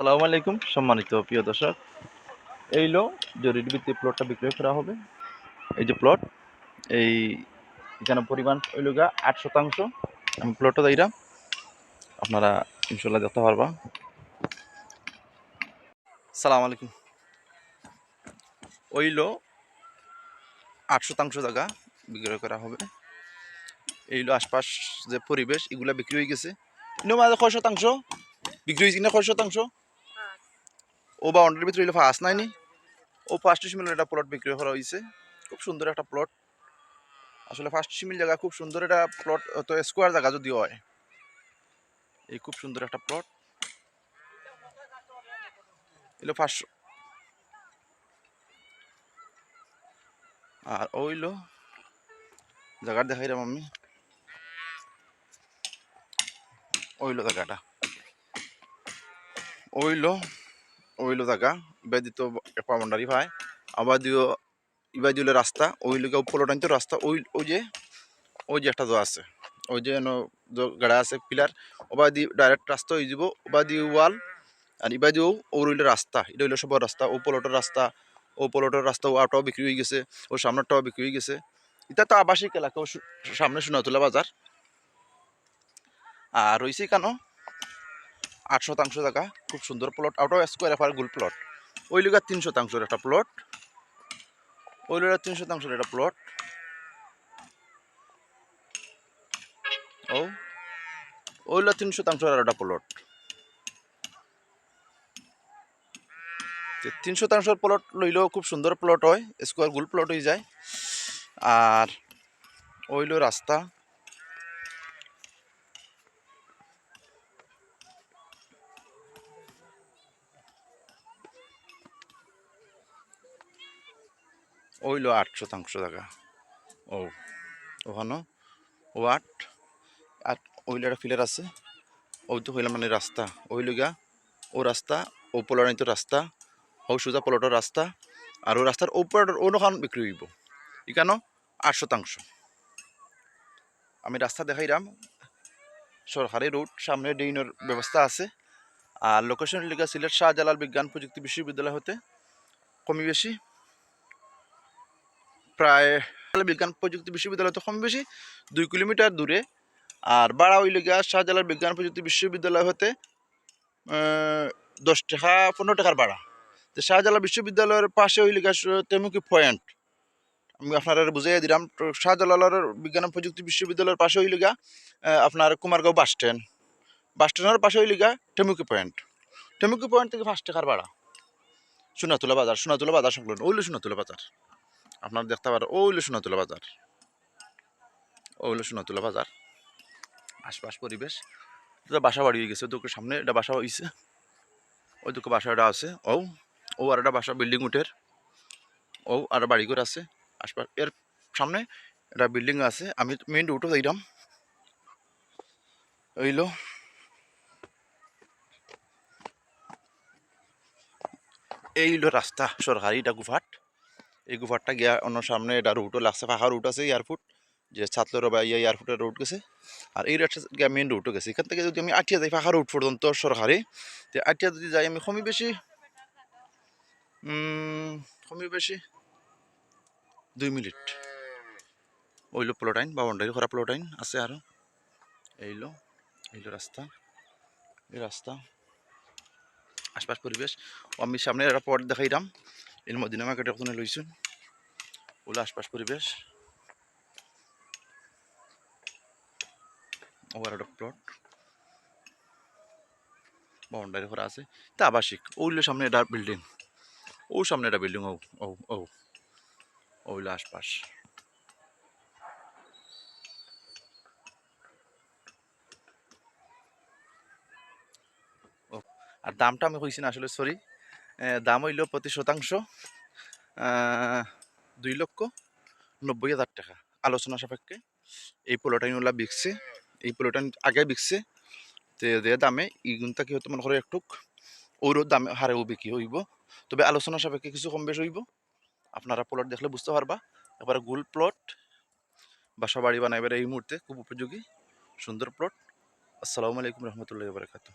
সালামু আলাইকুম, সম্মানিত প্রিয় দর্শক। এই লো, জরুরি ভিত্তি প্লটটা বিক্রয় করা হবে। এই যে প্লট, এই এখানে পরিমাণ ওই লোক আট শতাংশ। আমি প্লটটা দিলাম আপনারা ইনশাল্লাহ দেখতে পারবা। সালাম আলাইকুম। ওইলো আট শতাংশ জায়গা বিক্রয় করা হবে। এইলো আশপাশ যে পরিবেশ, এগুলা বিক্রি হয়ে গেছে। ইনো মাঝে কয় শতাংশ? বিক্রি হয়েছে কিনা কয় শতাংশ? ও বা বাউন্ডারির ভিতরে ফার্স্ট নাইনি। ও ফার্স্ট সিমিলের একটা প্লট বিক্রি করা হয়েছে খুব সুন্দর একটা প্লট আসলে ফার্স্ট সিমিল জায়গা খুব সুন্দর একটা প্লট তো স্কোয়ার জায়গা যদি হয়। এই খুব সুন্দর একটা প্লট এলো ফার্স্ট আর ওইলো জায়গা দেখাইলাম আমি। ওইলো জায়গাটা। ওইলো ওইলো জায়গা ইবা দিত বাউন্ডারি ভাই। আবার দিও ইবা দিলে রাস্তা, ওই লোকে উপলো টাইন তো রাস্তা, ওই ওই যে ওই যে একটা দো আছে। ওই যে গাড়া আছে, পিলার ওবা দি ডাইরেক্ট রাস্তা হয়ে যাব ওবা দি ওয়াল, আর ইবা দিও ও রইলে রাস্তা, এটা হইল সবার রাস্তা, ও পলটের রাস্তা, ও পলটের রাস্তা, ও আটাও বিক্রি হয়ে গেছে, ও সামনেরটাও বিক্রি হয়ে গেছে। এটা তো আবাসিক এলাকা সামনে সোনাতলা বাজার। আর রয়েছে কেন? আট শতাংশ জায়গা, খুব সুন্দর প্লট আউট অফ স্কোয়ার এফার গুল প্লট ওই লিগা তিন শতাংশের একটা প্লট ওই লিগা তিন শতাংশের একটা প্লট ও। ওই লিগা তিন শতাংশের একটা প্লট তিন শতাংশের প্লট লইলেও খুব সুন্দর প্লট হয় স্কোয়ার গুল প্লট হয়ে যায়। আর ওইলো রাস্তা। ওইলো আট শতাংশ জায়গা ও, ওখানে, ও আট, আর ওইলো একটা ফিলার আছে। ওই তো হইলাম মানে রাস্তা ওই লগা ও রাস্তা, ও পলানিত রাস্তা, ও সোজা পলটর রাস্তা, আর ও রাস্তার ওপর অন্যখান বিক্রি হইব। ইকানো আট শতাংশ। আমি রাস্তা দেখাইলাম সরকারি রুট, সামনে ড্রেনের ব্যবস্থা আছে। আর লোকেশন লিখা সিলেট শাহজালাল বিজ্ঞান প্রযুক্তি বিশ্ববিদ্যালয় হতে কমই বেশি। প্রায় বিজ্ঞান প্রযুক্তি বিশ্ববিদ্যালয় তো কম বেশি, দুই কিলোমিটার দূরে। আর বাড়া হইল গিয়া শাহজালাল বিজ্ঞান প্রযুক্তি বিশ্ববিদ্যালয় হতে দশ টাকা, পনেরো টাকার ভাড়া তো শাহজালাল বিশ্ববিদ্যালয়ের পাশে হইল গিয়া তেমুকি পয়েন্ট। আমি আপনারা বুঝাইয়া দিলাম। শাহজালালের বিজ্ঞান প্রযুক্তি বিশ্ববিদ্যালয়ের পাশে হইল গিয়া আপনার কুমারগাঁও বাস স্ট্যান্ড। বাস স্ট্যান্ডের পাশে হইল গিয়া টেমুকি পয়েন্ট। টেমুকি পয়েন্ট থেকে পাঁচ টাকার ভাড়া সোনাতুলা বাজার সোনাতুলা বাজার সংলগ্ন, ওইলো সোনাতুলা বাজার। আপনারা দেখতে পারেন, ওইলো সোনাতুলা বাজার। ওইলো সোনাতুলা বাজার। আশপাশ পরিবেশ। এটা বাসা বাড়ি হয়ে গেছে ওদের সামনে এটা বাসা হয়েছে ওই দুটো বাসা এটা আছে ও ও আর একটা বাসা বিল্ডিং উঠের। ও আর বাড়ি ঘর আছে, আশপাশ, এর সামনে একটা বিল্ডিং আছে, আমি মেইন রুটও দিলাম ওইলো। এইলো রাস্তা, সরকারি এটা গুফাট। এই গুফাটটা গিয়া অন্য সামনে এটা রুটও লাগছে ফাঁকা রুট আছে এয়ারপোর্ট যে ছাত্র বা ইয়া এয়ারপোর্টের রুট গেছে। আর এই রাস্তা গিয়া মেইন রুটও গেছে। এখান থেকে যদি আমি আটিয়া যাই ফাঁকা রুট পর্যন্ত সরকারি, তো আটিয়া যদি যাই আমি কমই বেশি কমই বেশি দুই মিনিট। ওইলো প্লটাইন বাউন্ডারি করা প্লটাইন আছে আরও। এইলো এইলো রাস্তা, এই রাস্তা। আশপাশ পরিবেশ। আমি সামনে একটা পট দেখাইলাম এর মদিনা মার্কেটে ওখানে লইছুন। ওগুলো আশপাশ পরিবেশ। ওভার একটা প্লট। বাউন্ডারি করা আছে। তা আবাসিক। ওইগুলো সামনে এটা বিল্ডিং। ও সামনে একটা বিল্ডিং। ও ও ও। ওইগুলো আশপাশ। আর দামটা আমি কইছি না আসলে, সরি। দাম হইল প্রতি শতাংশ দুই লক্ষ নব্বই হাজার টাকা। আলোচনা সাপেক্ষে এই পোলোটাইন ওলা বিকছে, এই পোলোটাইন আগে বিকছে, তে যে দামে ইগুনটা কি হতো মনে করো একটুক ওরও দামে হারেও বিক্রি হইব। তবে আলোচনা সাপেক্ষে কিছু কম বেশ হইব। আপনারা প্লট দেখলে বুঝতে পারবা এবারে গোল প্লট বাসা বাড়ি বানাইবার এই মুহূর্তে খুব উপযোগী, সুন্দর প্লট। আসসালামু আলাইকুম রহমতুল্লাহ বারকাতু